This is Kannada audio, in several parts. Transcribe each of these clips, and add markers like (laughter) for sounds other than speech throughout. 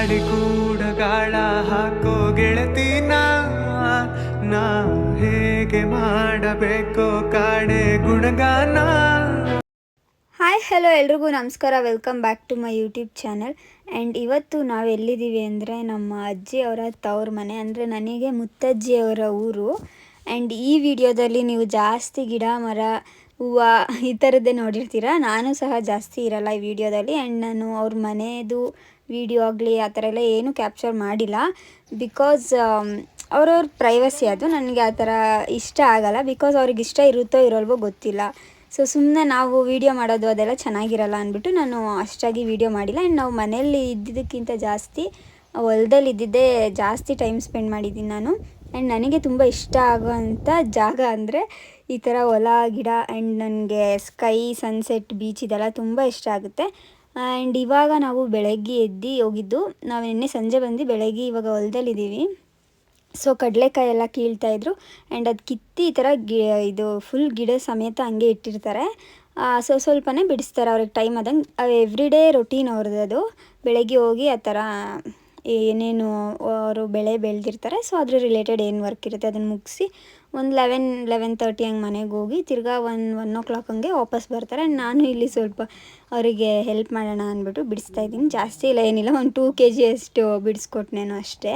ಹಾಡಿ ಕೂಡ ಗಾಳ ಹಾಕೋ ಗೆಳತಿನ, ನಾ ಹೇಗೆ ಮಾಡಬೇಕೋ ಕಾಡೆ ಗುಣಗಾನ. ಹಾಯ್ ಹಲೋ ಎಲ್ರಿಗೂ ನಮಸ್ಕಾರ. Welcome back to my YouTube channel and ಇವತ್ತು ನಾವು ಎಲ್ಲಿದ್ದೀವಿ ಅಂದರೆ ನಮ್ಮ ಅಜ್ಜಿ ಅವರ ತವ್ರ ಮನೆ, ಅಂದರೆ ನನಗೆ ಮುತ್ತಜ್ಜಿಯವರ ಊರು. ಆ್ಯಂಡ್ ಈ ವಿಡಿಯೋದಲ್ಲಿ ನೀವು ಜಾಸ್ತಿ ಗಿಡ, ಮರ, ಹೂವು ಈ ಥರದ್ದೇ ನೋಡಿರ್ತೀರ? ನಾನು ಸಹ ಜಾಸ್ತಿ ಇರಲ್ಲ ಈ ವಿಡಿಯೋದಲ್ಲಿ. ಆ್ಯಂಡ್ ನಾನು ಅವ್ರ ಮನೆಯದು ವಿಡಿಯೋ ಆಗಲಿ, ಆ ಥರ ಎಲ್ಲ ಏನೂ ಕ್ಯಾಪ್ಚರ್ ಮಾಡಿಲ್ಲ. ಬಿಕಾಸ್ ಅವ್ರವ್ರ ಪ್ರೈವಸಿ ಅದು. ನನಗೆ ಆ ಥರ ಇಷ್ಟ ಆಗಲ್ಲ. ಬಿಕಾಸ್ ಅವ್ರಿಗೆ ಇಷ್ಟ ಇರುತ್ತೋ ಇರೋಲ್ವೋ ಗೊತ್ತಿಲ್ಲ. ಸೊ ಸುಮ್ಮನೆ ನಾವು ವೀಡಿಯೋ ಮಾಡೋದು ಅದೆಲ್ಲ ಚೆನ್ನಾಗಿರಲ್ಲ ಅಂದ್ಬಿಟ್ಟು ನಾನು ಅಷ್ಟಾಗಿ ವೀಡಿಯೋ ಮಾಡಿಲ್ಲ. ಆ್ಯಂಡ್ ನಾವು ಮನೆಯಲ್ಲಿ ಇದ್ದಿದ್ದಕ್ಕಿಂತ ಜಾಸ್ತಿ, ಹೊಲದಲ್ಲಿ ಇದ್ದಿದ್ದೇ ಜಾಸ್ತಿ ಟೈಮ್ ಸ್ಪೆಂಡ್ ಮಾಡಿದ್ದೀನಿ ನಾನು. ಆ್ಯಂಡ್ ನನಗೆ ತುಂಬ ಇಷ್ಟ ಆಗೋವಂಥ ಜಾಗ ಅಂದರೆ ಈ ಥರ ಹೊಲ, ಗಿಡ ಆ್ಯಂಡ್ ನನಗೆ ಸ್ಕೈ ಸನ್ಸೆಟ್ ಬೀಚ್ ಇದೆಲ್ಲ ತುಂಬ ಇಷ್ಟ ಆಗುತ್ತೆ. ಆ್ಯಂಡ್ ಇವಾಗ ನಾವು ಬೆಳಗ್ಗೆ ಎದ್ದು ಹೋಗಿದ್ದು, ನಾವು ನಿನ್ನೆ ಸಂಜೆ ಬಂದು ಬೆಳಗ್ಗೆ ಇವಾಗ ಹೊಲದಲ್ಲಿದ್ದೀವಿ. ಸೊ ಕಡಲೆಕಾಯಿ ಎಲ್ಲ ಕೀಳ್ತಾಯಿದ್ರು ಆ್ಯಂಡ್ ಅದು ಕಿತ್ತಿ ಈ ಥರ ಗಿ, ಇದು ಫುಲ್ ಗಿಡ ಸಮೇತ ಹಂಗೆ ಇಟ್ಟಿರ್ತಾರೆ. ಸೊ ಸ್ವಲ್ಪನೇ ಬಿಡಿಸ್ತಾರೆ ಅವ್ರಿಗೆ ಟೈಮ್ ಆದಂಗೆ. ಎವ್ರಿ ಡೇ ರೊಟೀನ್ ಅವ್ರದ್ದು ಅದು. ಬೆಳಗ್ಗೆ ಹೋಗಿ ಆ ಥರ ಏನೇನು ಅವರು ಬೆಳೆ ಬೆಳೆದಿರ್ತಾರೆ. ಸೊ ಅದ್ರ ರಿಲೇಟೆಡ್ ಏನು ವರ್ಕ್ ಇರುತ್ತೆ ಅದನ್ನು ಮುಗಿಸಿ ಒಂದು ಲೆವೆನ್ ಲೆವೆನ್ ತರ್ಟಿ ಹಂಗೆ ಮನೆಗೆ ಹೋಗಿ ತಿರ್ಗಾ ಒನ್ ಒನ್ ಓ ಕ್ಲಾಕ್ ಹಂಗೆ ವಾಪಸ್ ಬರ್ತಾರೆ. ಆ್ಯಂಡ್ ನಾನು ಇಲ್ಲಿ ಸ್ವಲ್ಪ ಅವರಿಗೆ ಹೆಲ್ಪ್ ಮಾಡೋಣ ಅಂದ್ಬಿಟ್ಟು ಬಿಡಿಸ್ತಾ ಇದ್ದೀನಿ. ಜಾಸ್ತಿ ಇಲ್ಲ ಏನಿಲ್ಲ, ಒಂದು ಟೂ ಕೆ ಜಿ ಅಷ್ಟು ಬಿಡಿಸ್ಕೊಟ್ನೇನು ಅಷ್ಟೇ.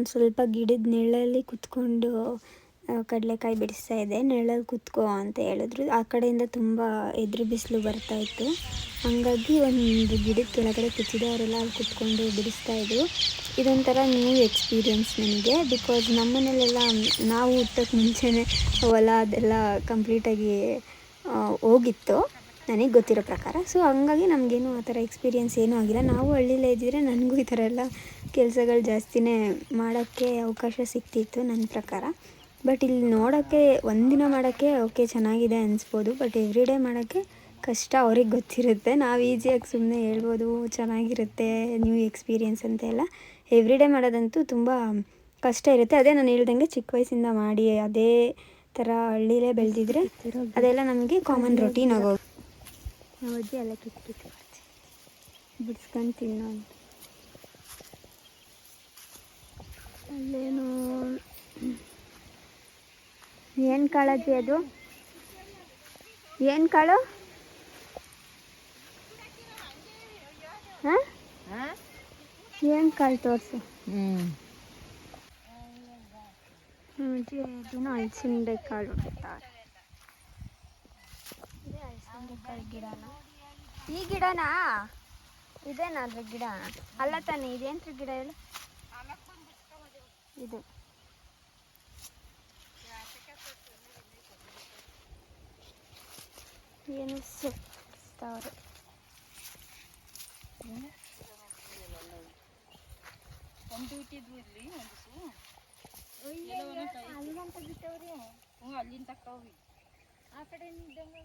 ಒಂದು ಸ್ವಲ್ಪ ಗಿಡದ ನೆಳಲ್ಲಿ ಕುತ್ಕೊಂಡು ಕಡಲೆಕಾಯಿ ಬಿಡಿಸ್ತಾ ಇದ್ದೆ. ನೆಳಲ್ಲಿ ಕುತ್ಕೋ ಅಂತ ಹೇಳಿದ್ರು. ಆ ಕಡೆಯಿಂದ ತುಂಬ ಎದುರು ಬಿಸಿಲು ಬರ್ತಾ ಇತ್ತು. ಹಾಗಾಗಿ ಒಂದು ಗಿಡದ ಕೆಳಗಡೆ ಕೂತಿದ್ದೆ ಅವರೆಲ್ಲ ಅಲ್ಲಿ ಕುತ್ಕೊಂಡು ಬಿಡಿಸ್ತಾ ಇದ್ರು. ಇದೊಂಥರ ನ್ಯೂ ಎಕ್ಸ್ಪೀರಿಯನ್ಸ್ ನನಗೆ. ಬಿಕಾಸ್ ನಮ್ಮನೇಲೆಲ್ಲ, ನಾವು ಹುಟ್ಟೋಕ್ಕೆ ಮುಂಚೆನೇ ಹೊಲ ಅದೆಲ್ಲ ಕಂಪ್ಲೀಟಾಗಿ ಹೋಗಿತ್ತು. ನನಗೆ ಗೊತ್ತಿರೋ ಪ್ರಕಾರ. ಸೊ ಹಂಗಾಗಿ ನಮಗೇನು ಆ ಥರ ಎಕ್ಸ್ಪೀರಿಯೆನ್ಸ್ ಏನೂ ಆಗಿಲ್ಲ. ನಾವು ಹಳ್ಳಿಲೇ ಇದ್ದಿದ್ರೆ ನನಗೂ ಈ ಥರ ಎಲ್ಲ ಕೆಲಸಗಳು ಜಾಸ್ತಿನೇ ಮಾಡೋಕ್ಕೆ ಅವಕಾಶ ಸಿಗ್ತಿತ್ತು ನನ್ನ ಪ್ರಕಾರ. ಬಟ್ ಇಲ್ಲಿ ನೋಡೋಕ್ಕೆ ಒಂದಿನ ಮಾಡೋಕ್ಕೆ ಓಕೆ ಚೆನ್ನಾಗಿದೆ ಅನಿಸ್ಬೋದು. ಬಟ್ ಎವ್ರಿ ಡೇ ಮಾಡೋಕ್ಕೆ ಕಷ್ಟ ಅವ್ರಿಗೆ ಗೊತ್ತಿರುತ್ತೆ. ನಾವು ಈಸಿಯಾಗಿ ಸುಮ್ಮನೆ ಹೇಳ್ಬೋದು ಚೆನ್ನಾಗಿರುತ್ತೆ ನ್ಯೂ ಎಕ್ಸ್ಪೀರಿಯೆನ್ಸ್ ಅಂತ ಎಲ್ಲ. ಎವ್ರಿ ಡೇ ಮಾಡೋದಂತೂ ತುಂಬ ಕಷ್ಟ ಇರುತ್ತೆ. ಅದೇ ನಾನು ಹೇಳ್ದಂಗೆ ಚಿಕ್ಕ ವಯಸ್ಸಿಂದ ಮಾಡಿ ಅದೇ ಥರ ಹಳ್ಳಿಲೇ ಬೆಳೆದಿದ್ರೆ ಅದೆಲ್ಲ ನಮಗೆ ಕಾಮನ್ ರೊಟೀನ್ ಆಗೋ ನಾವು ಅಜ್ಜಿ ಎಲ್ಲ ಮಾಡ್ತೀವಿ ಬಿಡಿಸ್ಕೊಂಡು ತಿನ್ನೋ ಅಂತ. ಅಲ್ಲೇನು. ಏನು ಕಾಳಜ್ಜಿ ಅದು? ಏನು ಕಾಳು? ಹಾಂ? ಏನು ಕಾಳು ತೋರಿಸು? ಅಜ್ಜಿ ದಿನ ಹಲಸಿಂಡೆ ಕಾಳು ಇಡ್ತಾರೆ ಗಿಡನ. ಈ ಗಿಡನಾ? ಇದೇನಾದ್ರೆ ಗಿಡ? ಅಲ್ಲ ತಾನೆ ಇದೇನ್ರಿ ಗಿಡ ಹೇಳು? ಇದು. ಏನು ಸುತ್ತವ್ರೆ. ಅಲ್ಲಿಂದ ತಕ್ಕವ್ರಿ. ಆ ಕಡೆ ಇದ್ದಂಗೆ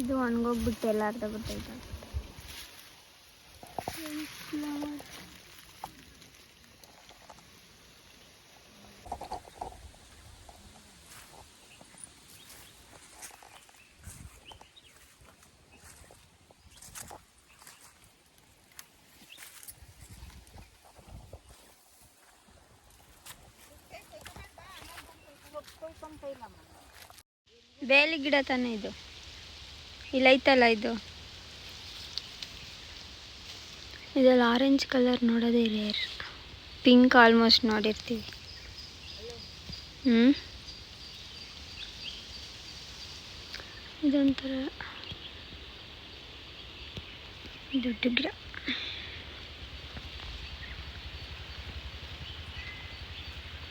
ಇದು ಒಣಗೋಗ್ಬಿಟ್ಟು ಎಲ್ಲ ಅರ್ಧ ಗೊತ್ತಾಯ್ತು ಬೇಲಿ ಗಿಡ ತಾನೇ ಇದು? ಇಲ್ಲೈತಲ್ಲ ಇದು? ಇದೆಲ್ಲ ಆರೆಂಜ್ ಕಲರ್ ನೋಡೋದೇ ರೇರ್ ಪಿಂಕ್ ಆಲ್ಮೋಸ್ಟ್ ನೋಡಿರ್ತೀವಿ. ಹ್ಞೂ ಇದೊಂಥರ ದೊಡ್ಡ ಗಿಡ.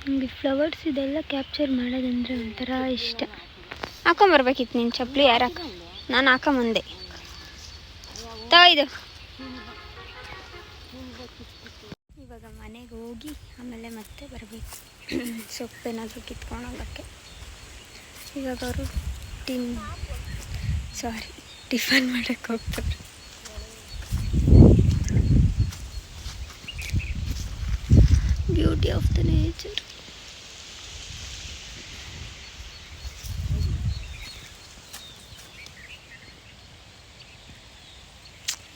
ನನಗೆ ಫ್ಲವರ್ಸ್ ಇದೆಲ್ಲ ಕ್ಯಾಪ್ಚರ್ ಮಾಡೋದಂದ್ರೆ ಒಂಥರ ಇಷ್ಟ. ಹಾಕೊಂಬರ್ಬೇಕಿತ್ತು ನೀನು ಚಪ್ಪಲಿ ಯಾರು? ಹಾಕ ನಾನು ಹಾಕೊಂಬಂದೆ. ತಾ ಇದು. ಇವಾಗ ಮನೆಗೆ ಹೋಗಿ ಆಮೇಲೆ ಮತ್ತೆ ಬರಬೇಕು. ಸೊಪ್ಪೇನಾದರೂ ಕಿತ್ಕೊಂಡು ಹೋಗೋಕ್ಕೆ ಇವಾಗ ಅವರು ಟಿನ್ ಸಾರಿ ಟಿಫನ್ ಮಾಡೋಕ್ಕೆ ಹೋಗ್ತಾರೆ. ಬ್ಯೂಟಿ ಆಫ್ ದ ನೇಚರ್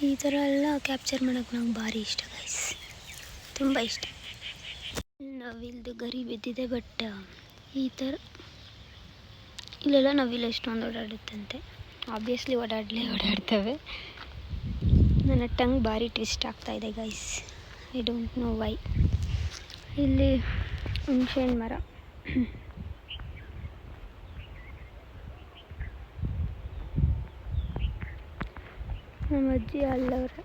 ಈ ಥರ ಎಲ್ಲ ಕ್ಯಾಪ್ಚರ್ ಮಾಡೋಕ್ಕೆ ನಂಗೆ ಭಾರಿ ಇಷ್ಟ ಗೈಸ್ ತುಂಬ ಇಷ್ಟ. ನವಿಲ್ದು ಗರಿ ಬಿದ್ದಿದೆ ಬಟ್ ಈ ಥರ ಇಲ್ಲೆಲ್ಲ ನವಿಲು ಎಷ್ಟೊಂದು ಓಡಾಡುತ್ತಂತೆ. ಆಬ್ವಿಯಸ್ಲಿ ಓಡಾಡಲೇ ಓಡಾಡ್ತವೆ. ನನ್ನ ಟಂಗ್ ಭಾರಿ ಟ್ವಿಸ್ಟ್ ಆಗ್ತಾ ಇದೆ guys I don't know why ಇಲ್ಲಿ ಹುಣ್ಸೆ ಮರ. ನಮ್ಮ ಅಜ್ಜಿ ಅಲ್ಲವ್ರೆ.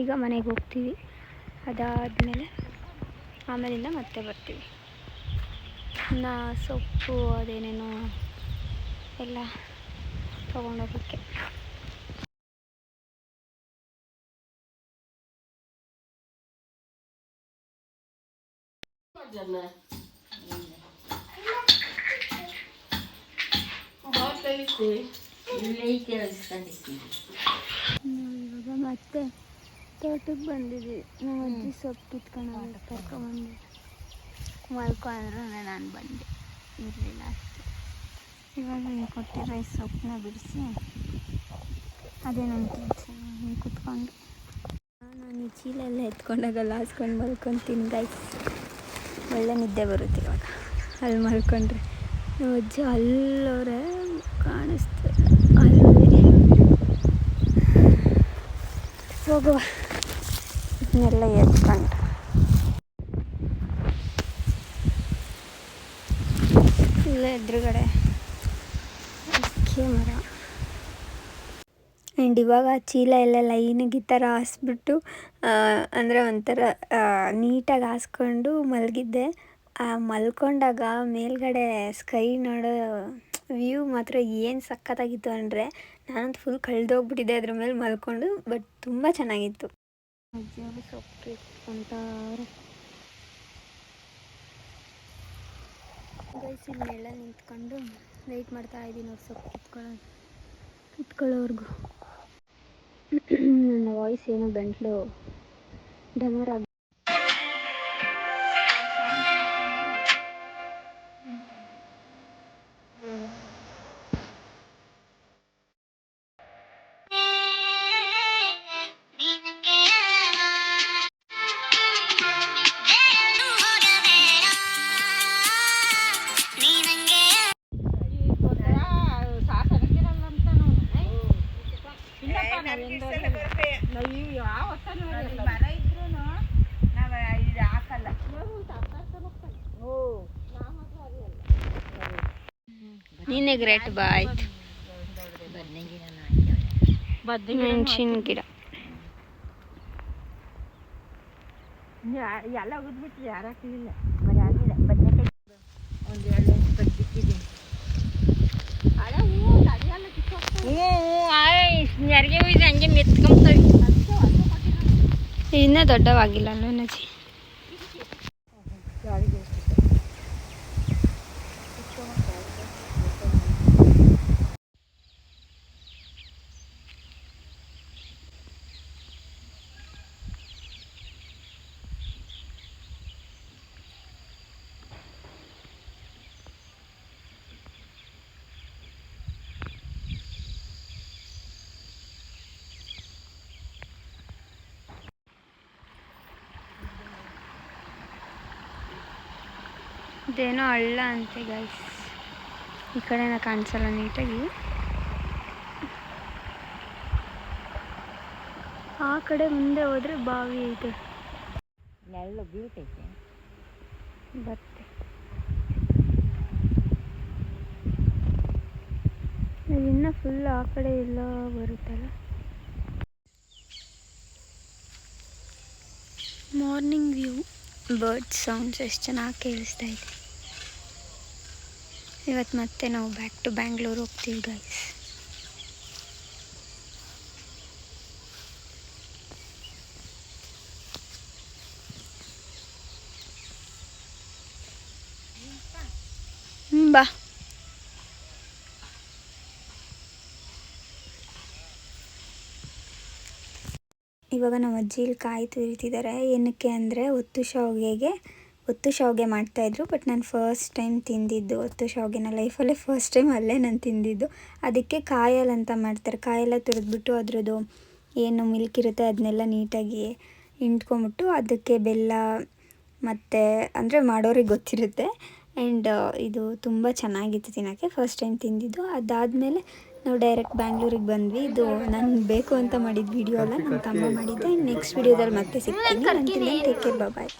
ಈಗ ಮನೆಗೆ ಹೋಗ್ತೀವಿ. ಅದಾದಮೇಲೆ ಆಮೇಲಿಂದ ಮತ್ತೆ ಬರ್ತೀವಿ. ನಾ ಸೊಪ್ಪು, ಅದೇನೇನೋ ಎಲ್ಲ ತೊಗೊಂಡೋಗೋಕ್ಕೆ. ಇವಾಗ ಮತ್ತೆ ತೋಟಕ್ಕೆ ಬಂದಿದ್ವಿ. ನಮ್ಮ ಅಜ್ಜಿ ಸೊಪ್ಪು ಕಿತ್ಕೊಂಡು ಮಲ್ಕೊ ಮಲ್ಕೊಂಡ್ರು ನಾನು ಬಂದೆ. ಇರಲಿಲ್ಲ ಅಷ್ಟೇ. ಇವಾಗ ನೀವು ಕೊಟ್ಟಿರೋ ಈ ಸೊಪ್ಪನ್ನ ಬಿಡಿಸಿ ಅದೇ ನನ್ನ ಕೆಲಸ. ನೀನು ಕುತ್ಕೊಂಡು. ನಾನು ಈ ಚೀಲ ಎಲ್ಲ ಎತ್ಕೊಂಡಾಗಲ್ಲ ಹಾಸ್ಕೊಂಡು ಮಲ್ಕೊತೀನಿ ಗೈಸ್ ಒಳ್ಳೆ ನಿದ್ದೆ ಬರುತ್ತೆ ಇವಾಗ. ಅಲ್ಲಿ ಮಲ್ಕೊಂಡ್ರೆ. ನಮ್ಮ ಅಜ್ಜಿ ಅಲ್ಲವ್ರೆ ಕಾಣಿಸ್ತಿಲ್ಲ ಅಲ್ಲಿ ಹೋಗುವ. ಇದನ್ನೆಲ್ಲ ಎತ್ಕೊಂಡು ಇಲ್ಲೇ ಎದುರುಗಡೆ ಮರ. ಆ್ಯಂಡ್ ಇವಾಗ ಚೀಲ ಎಲ್ಲ ಲೈನಾಗಿ ಈ ಥರ ಹಾಸ್ಬಿಟ್ಟು ಅಂದರೆ ಒಂಥರ ನೀಟಾಗಿ ಹಾಸ್ಕೊಂಡು ಮಲಗಿದ್ದೆ. ಆ, ಮಲ್ಕೊಂಡಾಗ ಮೇಲ್ಗಡೆ ಸ್ಕೈ ನೋಡೋ ವ್ಯೂ ಮಾತ್ರ ಏನು ಸಖತ್ತಾಗಿತ್ತು ಅಂದರೆ ನಾನಂತೂ ಫುಲ್ ಕಳೆದೋಗ್ಬಿಟ್ಟಿದ್ದೆ ಅದ್ರ ಮೇಲೆ ಮಲ್ಕೊಂಡು ಬಟ್ ತುಂಬ ಚೆನ್ನಾಗಿತ್ತು. ಸೊಪ್ಪು ಇಲ್ಲೆಲ್ಲ ನಿಂತ್ಕೊಂಡು ವೆಯ್ಟ್ ಮಾಡ್ತಾ ಇದ್ದೀನಿ ಅವ್ರು ಸೊಪ್ಪು ಕಿತ್ಕೊಳ್ಳೋ ಕಿತ್ಕೊಳ್ಳೋವರೆಗೂ. (clears throat) ನನ್ನ ವಾಯ್ಸ್ ಏನು ಗಂಟ್ಲು ಡಮರ್ ಆಗಿ ನೀನೇ ಗ್ರೇಟ್ ಬಾ ಆಯ್ತು ಮೆಣಸಿನ ಗಿಡ. ಎಲ್ಲ ಉದ್ಬಿಟ್ಟು ಯಾರು ಹಾಕಲಿಲ್ಲ ಬರೀ ಆಗಿಲ್ಲ ಬದನೆಕಾಯಿ. ಒಂದು ಎರಡು ಹೋಯ್ತು ಹಂಗೆ ಮೆತ್ಕೊಂತವಿ. ಇನ್ನೂ ದೊಡ್ಡವಾಗಿಲ್ಲ ಅಲ್ವ ನಜಿ ಇದೇನೋ ಹಳ್ಳ ಅಂತೆ ಗೈಸ್ ಈ ಕಡೆನ ಕಾಣಿಸಲ್ಲ ನೀಟಾಗಿ. ಆ ಕಡೆ ಮುಂದೆ ಹೋದ್ರೆ ಬಾವಿ ಇದೆ. ನೆರಳು ಬೀಳ್ತೈತೆ ಬರುತ್ತೆ ಇನ್ನೂ ಫುಲ್ ಆ ಕಡೆ ಎಲ್ಲ ಬರುತ್ತಲ್ಲ. ಮಾರ್ನಿಂಗ್ ವ್ಯೂ ಬರ್ಡ್ ಸೌಂಡ್ಸ್ ಎಷ್ಟು ಚೆನ್ನಾಗಿ ಕೇಳಿಸ್ತಾ ಇದೆ. ಇವತ್ತು ಮತ್ತೆ ನಾವು ಬ್ಯಾಕ್ ಟು ಬ್ಯಾಂಗ್ಳೂರ್ ಹೋಗ್ತೀವಿ ಗೈಸ್ ಬಾ. ಇವಾಗ ನಮ್ಮ ಅಜ್ಜಿ ಇಲ್ಲಿ ಕಾಯಿ ತುರಿತಿದ್ದಾರೆ ಏನಕ್ಕೆ ಅಂದರೆ, ಹೊತ್ತು ಶಾವಿಗೆಗೆ ಒತ್ತು ಶಾವಿಗೆ ಮಾಡ್ತಾಯಿದ್ರು ಬಟ್ ನಾನು ಫಸ್ಟ್ ಟೈಮ್ ತಿಂದಿದ್ದು ಒತ್ತು ಶಾವಿಗೆನ ಲೈಫಲ್ಲೇ ಫಸ್ಟ್ ಟೈಮ್ ಅಲ್ಲೇ ನಾನು ತಿಂದಿದ್ದು. ಅದಕ್ಕೆ ಕಾಯಲ್ ಅಂತ ಮಾಡ್ತಾರೆ. ಕಾಯೆಲ್ಲ ತುರಿದ್ಬಿಟ್ಟು ಅದರದ್ದು ಏನು ಮಿಲ್ಕ್ ಇರುತ್ತೆ ಅದನ್ನೆಲ್ಲ ನೀಟಾಗಿ ಹಿಂಡ್ಕೊಂಬಿಟ್ಟು ಅದಕ್ಕೆ ಬೆಲ್ಲ ಮತ್ತು ಅಂದರೆ ಮಾಡೋರಿಗೆ ಗೊತ್ತಿರುತ್ತೆ. ಆ್ಯಂಡ್ ಇದು ತುಂಬ ಚೆನ್ನಾಗಿತ್ತು ತಿನ್ನೋಕ್ಕೆ. ಫಸ್ಟ್ ಟೈಮ್ ತಿಂದಿದ್ದು. ಅದಾದಮೇಲೆ ನಾವು ಡೈರೆಕ್ಟ್ ಬ್ಯಾಂಗ್ಳೂರಿಗೆ ಬಂದ್ವಿ. ಇದು ನಾನು ಬೇಕು ಅಂತ ಮಾಡಿದ ವಿಡಿಯೋ ಅಲ್ಲ ನಮ್ಮ ತಮ್ಮ ಮಾಡಿದ್ದೆ. ನೆಕ್ಸ್ಟ್ ವಿಡಿಯೋದಲ್ಲಿ ಮತ್ತೆ ಸಿಗ್ತೀನಿ. Take care bye